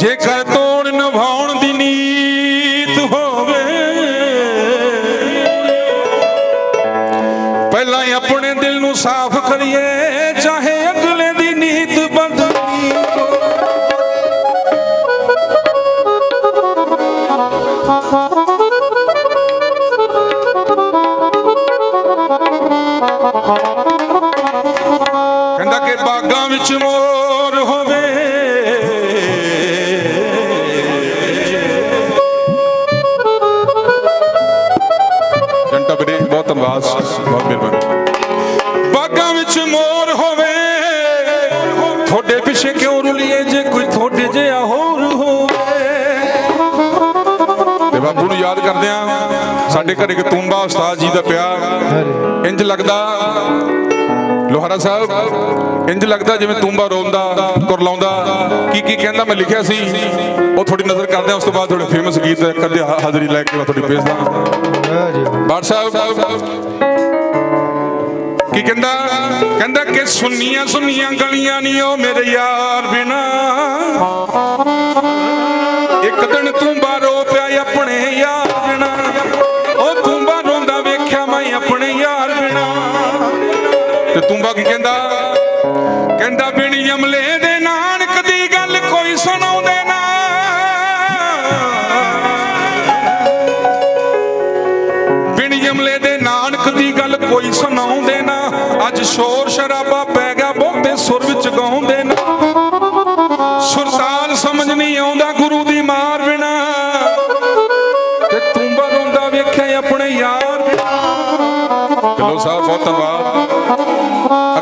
ਜੇਕਰ तो ਯਾਦ ਕਰਦੇ ਆ ਸਾਡੇ ਘਰੇ ਇੱਕ ਤੁੰਬਾ ਉਸਤਾਦ ਜੀ ਦਾ ਪਿਆ ਇੰਜ ਲੱਗਦਾ ਲੋਹਾਰਾ ਸਾਹਿਬ ਇੰਜ ਲੱਗਦਾ ਜਿਵੇਂ ਤੁੰਬਾ ਰੋਂਦਾ ਕੁਰਲਾਉਂਦਾ ਕੀ ਕੀ ਕਹਿੰਦਾ ਮੈਂ ਲਿਖਿਆ ਸੀ? ਉਹ ਥੋੜੀ ਨਜ਼ਰ ਕਰਦੇ ਆ ਉਸ ਤੋਂ ਬਾਅਦ ਥੋੜੇ ਫੇਮਸ ਗੀਤ ਕਦੇ ਹਾਜ਼ਰੀ ਲੈ ਕੇ ਮੈਂ ਤੁਹਾਡੀ ਪੇਸ਼ ਦਾਂ। ਬਾੜ ਸਾਹਿਬ ਕੀ ਕਹਿੰਦਾ? ਕਹਿੰਦਾ ਕਿ ਸੁੰਨੀਆਂ ਸੁੰਨੀਆਂ ਗਲੀਆਂ ਨਹੀਂ ਉਹ ਮੇਰੇ ਯਾਰ ਬਿਨਾ। ਇੱਕ ਦਿਨ ਤੂੰ ਬਾਰੋ ਪਿਆ ਤੇ ਕਹਿੰਦਾ ਕਹਿੰਦਾ ਬਿਣੀ ਜਮਲੇ ਦੇ ਨਾਨਕ ਦੀ ਗੱਲ ਕੋਈ ਸੁਣਾਉਂਦੇ ਨਾ। ਬਿਣੀ ਜਮਲੇ ਦੇ ਨਾਨਕ ਦੀ ਗੱਲ ਕੋਈ ਸੁਣਾਉਂਦੇ ਨਾ। ਅੱਜ ਸ਼ੋਰ ਸ਼ਰਾਬਾ ਪੈ ਗਿਆ, ਬਹੁਤੇ ਸੁਰ ਵਿੱਚ ਗਾਉਂਦੇ ਨਾ। ਸੁਰਤਾਲ ਸਮਝ ਨਹੀਂ ਆਉਂਦਾ ਗੁਰੂ ਦੀ ਮਾਰ ਬਿਨਾ। ਤੇ ਤੂੰਬਾ ਰੋਂਦਾ ਵੇਖਿਆ ਆਪਣੇ ਯਾਰ ਬਿਨਾ। ਸਾਹਿਬ ਬਹੁਤ ਧੰਨਵਾਦ।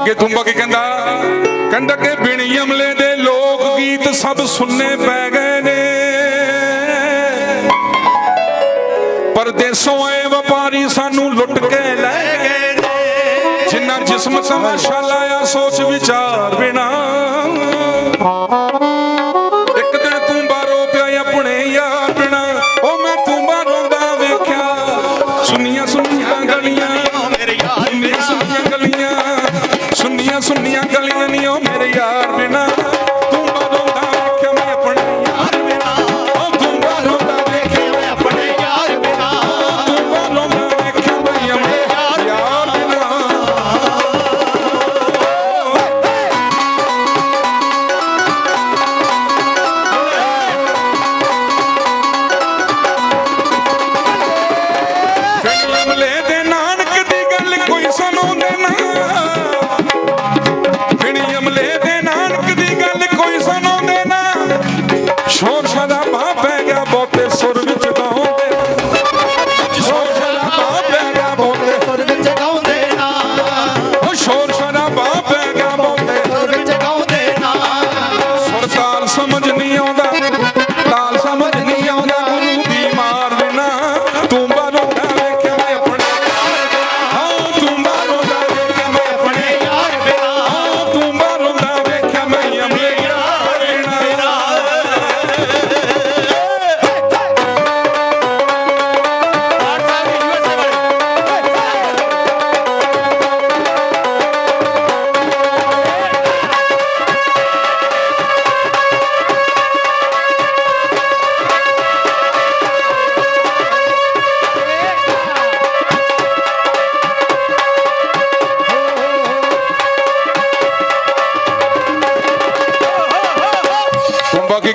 ਅੱਗੇ ਤੁੰਬਾ ਕਹਿੰਦਾ ਕਹਿੰਦਾ ਕਿ ਬਿਣੀ ਅਮਲੇ ਦੇ ਲੋਕ ਗੀਤ ਸਭ ਸੁਣਨੇ ਪੈ ਗਏ ਨੇ। ਪਰਦੇਸੋਂ ਆਏ ਵਪਾਰੀ ਸਾਨੂੰ ਲੁੱਟ ਕੇ ਲੈ ਗਏ ਨੇ। ਜਿੰਨਾ ਜਿਸਮ ਤਮਾਸ਼ਾ ਲਾਇਆ ਸੋਚ ਵਿਚਾਰ ਬਿਨਾ। ਸੁੰਨੀਆਂ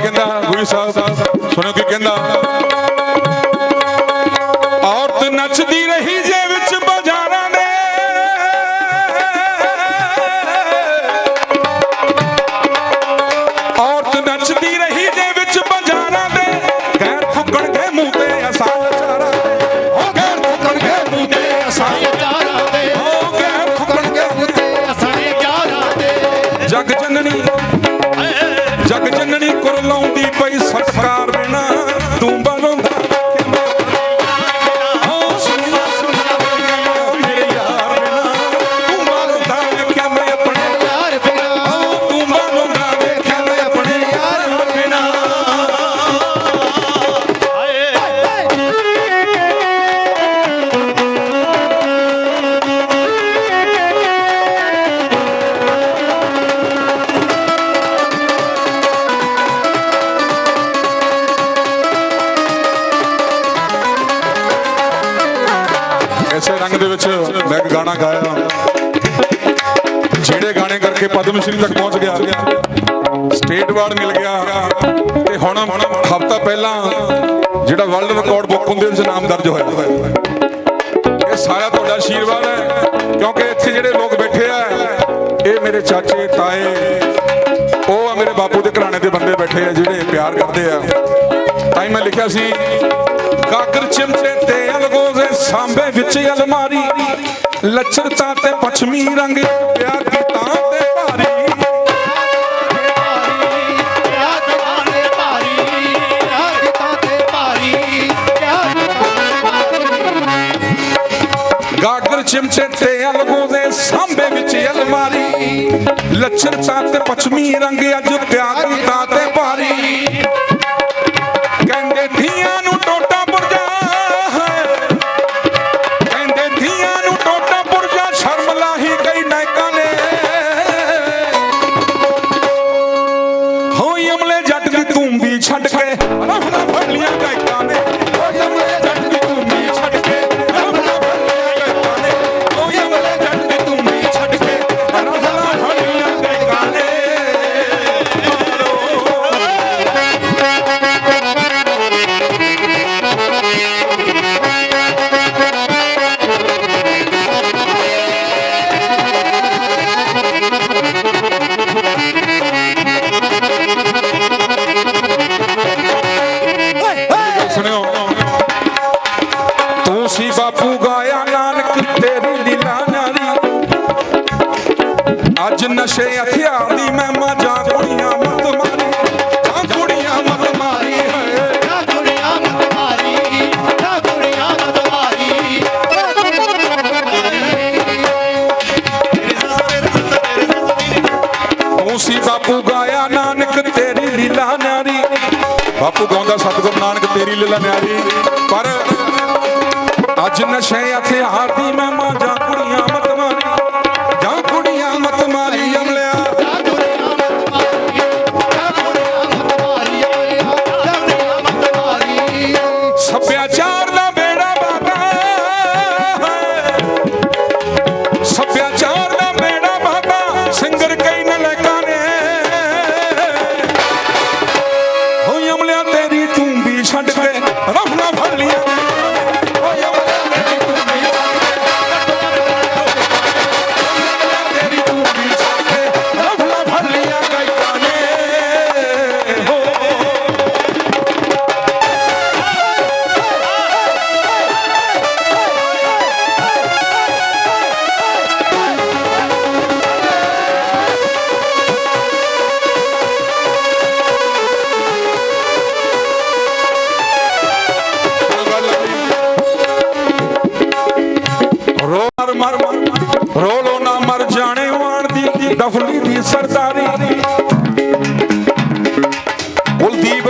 ਕਹਿੰਦਾ ਗੁਰੂ ਸਾਹਿਬ ਸੁਣੋ ਕੀ ਕਹਿੰਦਾ। ਗਾਣਾ ਗਾਇਆ। ਜਿਹੜੇ ਗਾਣੇ ਕਰਕੇ ਪਦਮ ਸ਼੍ਰੀ ਤੱਕ ਪਹੁੰਚ ਗਿਆ। ਸਟੇਟ ਅਵਾਰਡ ਮਿਲ ਗਿਆ। ਤੇ ਹੁਣ ਹਫਤਾ ਪਹਿਲਾਂ ਜਿਹੜਾ ਵਰਲਡ ਰਿਕਾਰਡ ਬੁੱਕ ਹੁੰਦੇ ਵਿੱਚ ਨਾਮ ਦਰਜ ਹੋਇਆ। ਇਹ ਸਾਰਾ ਤੁਹਾਡਾ ਆਸ਼ੀਰਵਾਦ ਹੈ, ਕਿਉਂਕਿ ਇੱਥੇ ਜਿਹੜੇ ਲੋਕ ਬੈਠੇ ਆ, ਇਹ ਮੇਰੇ ਚਾਚੇ, ਤਾਏ, ਉਹ ਆ ਮੇਰੇ ਬਾਪੂ ਦੇ ਘਰਾਣੇ ਦੇ ਬੰਦੇ ਬੈਠੇ ਆ, ਜਿਹੜੇ ਪਿਆਰ ਕਰਦੇ ਆ। ਤਾਂ ਮੈਂ ਲਿਖਿਆ ਸੀ, ਕਾਕਰ ਚਿਮਟੇ ਤੇ ਅਲਗੋਜ਼ੇ ਸਾਂਬੇ ਵਿੱਚ ਅਲਮਾਰੀ। ਲੱਚਰਤਾ ਤੇ ਪਛਮੀ ਰੰਗ ਪਿਆਰ ਦੀ ਤੇ ਭਾਰੀ। ਕਿਆ ਜਵਾਨੇ ਤੇ ਭਾਰੀ ਕਿਆ ਗਾਗਰ ਸਾਂਬੇ ਵਿੱਚ ਅਲਮਾਰੀ। ਲੱਚਰਤਾ ਤੇ ਪੱਛਮੀ ਰੰਗ ਅੱਜ ਪਿਆਰ ਦੀ ਤੇ ਭਾਰੀ। ਗੁਰੂ ਨਾਨਕ ਤੇਰੀ ਲੀਲਾ ਨਾਰੀ ਪਰ ਅੱਜ ਨਸ਼ੇ ਹਥਿਆਰ ਦੀ ਮਹਿਮਾ ਜਾਂ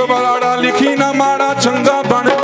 लिखी नाडा चंगा बन्द